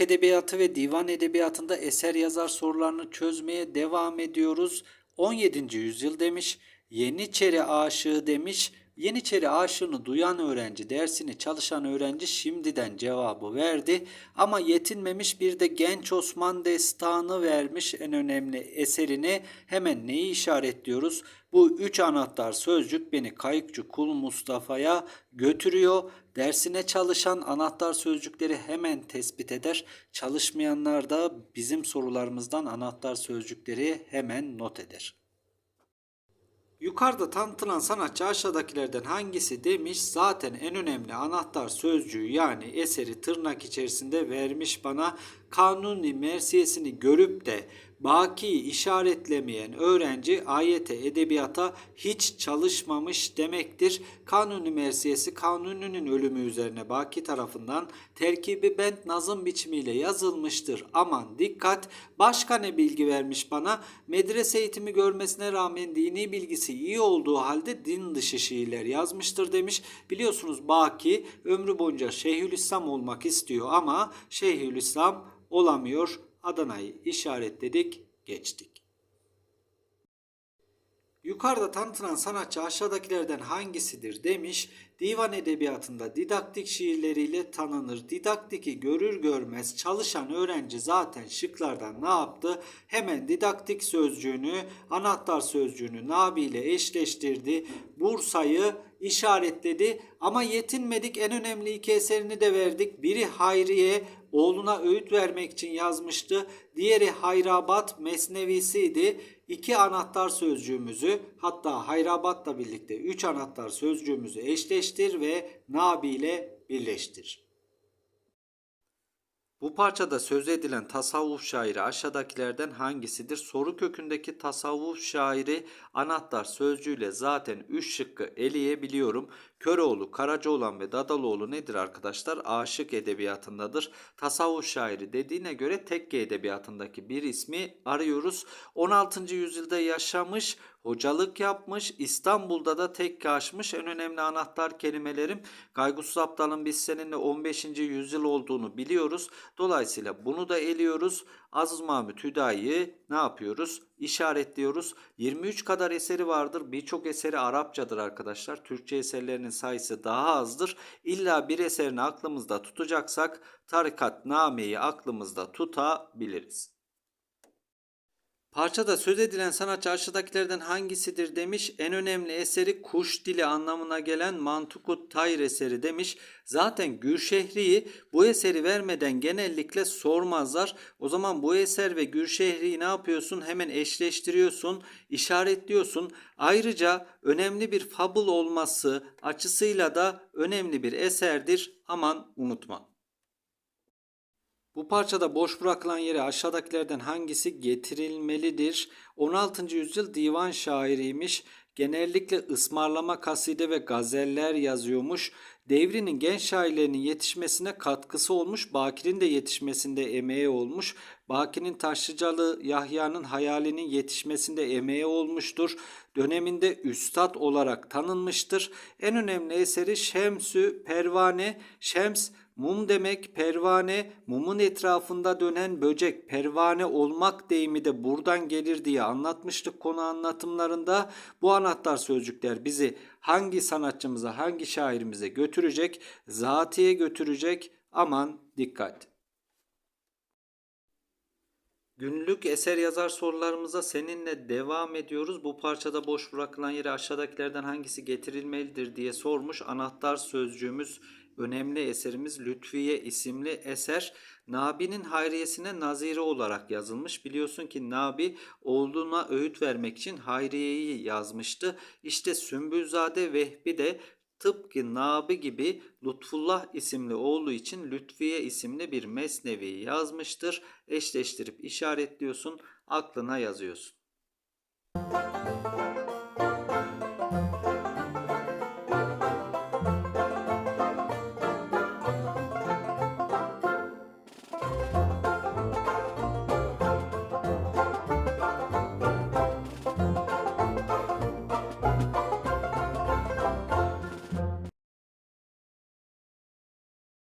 edebiyatı ve divan edebiyatında eser yazar sorularını çözmeye devam ediyoruz. 17. yüzyıl demiş, Yeniçeri aşığı demiş. Yeniçeri aşığını duyan öğrenci, dersini çalışan öğrenci şimdiden cevabı verdi. Ama yetinmemiş bir de Genç Osman Destanı vermiş en önemli eserini. Hemen neyi işaretliyoruz? Bu üç anahtar sözcük beni Kayıkçı Kul Mustafa'ya götürüyor. Dersine çalışan anahtar sözcükleri hemen tespit eder. Çalışmayanlar da bizim sorularımızdan anahtar sözcükleri hemen not eder. Yukarıda tanıtılan sanatçı aşağıdakilerden hangisi demiş. Zaten en önemli anahtar sözcüğü yani eseri tırnak içerisinde vermiş bana. Kanuni mersiyesini görüp de Baki'yi işaretlemeyen öğrenci ayete edebiyata hiç çalışmamış demektir. Kanuni mersiyesi Kanuni'nin ölümü üzerine Baki tarafından terkibi bent nazım biçimiyle yazılmıştır. Aman dikkat başka ne bilgi vermiş bana? Medrese eğitimi görmesine rağmen dini bilgisi iyi olduğu halde din dışı şiirler yazmıştır demiş. Biliyorsunuz Baki ömrü boyunca Şeyhülislam olmak istiyor ama Şeyhülislam olamıyor. Adana'yı işaretledik, geçtik. Yukarıda tanıtılan sanatçı aşağıdakilerden hangisidir demiş. Divan edebiyatında didaktik şiirleriyle tanınır. Didaktiki görür görmez çalışan öğrenci zaten şıklardan ne yaptı? Hemen didaktik sözcüğünü, anahtar sözcüğünü Nabi ile eşleştirdi. Bursa'yı işaretledi ama yetinmedik en önemli iki eserini de verdik. Biri Hayriye oğluna öğüt vermek için yazmıştı. Diğeri Hayrabat Mesnevisiydi. İki anahtar sözcüğümüzü hatta Hayrabat'la birlikte üç anahtar sözcüğümüzü eşleştir ve Nabi ile birleştir. Bu parçada söz edilen tasavvuf şairi aşağıdakilerden hangisidir? Soru kökündeki tasavvuf şairi anahtar sözcüğüyle zaten 3 şıkkı eleyebiliyorum. Köroğlu, Karacaoğlan ve Dadaloğlu nedir arkadaşlar? Aşık edebiyatındadır. Tasavvuf şairi dediğine göre tekke edebiyatındaki bir ismi arıyoruz. 16. yüzyılda yaşamış, hocalık yapmış, İstanbul'da da tekke açmış. En önemli anahtar kelimelerim Kaygusuz Aptal'ın biz seninle 15. yüzyıl olduğunu biliyoruz. Dolayısıyla bunu da eliyoruz. Aziz Mahmut Hüdayi'yi ne yapıyoruz? İşaretliyoruz. 23 kadar eseri vardır. Birçok eseri Arapçadır arkadaşlar. Türkçe eserlerinin sayısı daha azdır. İlla bir eserini aklımızda tutacaksak tarikat nameyi aklımızda tutabiliriz. Parçada söz edilen sanatçı aşağıdakilerden hangisidir demiş. En önemli eseri kuş dili anlamına gelen Mantukut Tayr eseri demiş. Zaten Gürşehri'yi bu eseri vermeden genellikle sormazlar. O zaman bu eser ve Gürşehri'yi ne yapıyorsun? Hemen eşleştiriyorsun, işaretliyorsun. Ayrıca önemli bir fabul olması açısıyla da önemli bir eserdir. Aman unutma. Bu parçada boş bırakılan yere aşağıdakilerden hangisi getirilmelidir? 16. yüzyıl divan şairiymiş. Genellikle ısmarlama kaside ve gazeller yazıyormuş. Devrinin genç şairlerinin yetişmesine katkısı olmuş. Bakir'in de yetişmesinde emeği olmuş. Bakir'in Taşlıcalı Yahya'nın hayalinin yetişmesinde emeği olmuştur. Döneminde üstad olarak tanınmıştır. En önemli eseri Şemsü Pervane. Şems Mum demek pervane, mumun etrafında dönen böcek, pervane olmak deyimi de buradan gelir diye anlatmıştık konu anlatımlarında. Bu anahtar sözcükler bizi hangi sanatçımıza, hangi şairimize götürecek, zatiye götürecek. Aman dikkat. Günlük eser yazar sorularımıza seninle devam ediyoruz. Bu parçada boş bırakılan yere aşağıdakilerden hangisi getirilmelidir diye sormuş. Anahtar sözcüğümüz önemli eserimiz Lütfiye isimli eser Nabi'nin hayriyesine nazire olarak yazılmış. Biliyorsun ki Nabi oğluna öğüt vermek için hayriyeyi yazmıştı. İşte Sümbülzade Vehbi de tıpkı Nabi gibi Lütfullah isimli oğlu için Lütfiye isimli bir mesnevi yazmıştır. Eşleştirip işaretliyorsun, aklına yazıyorsun.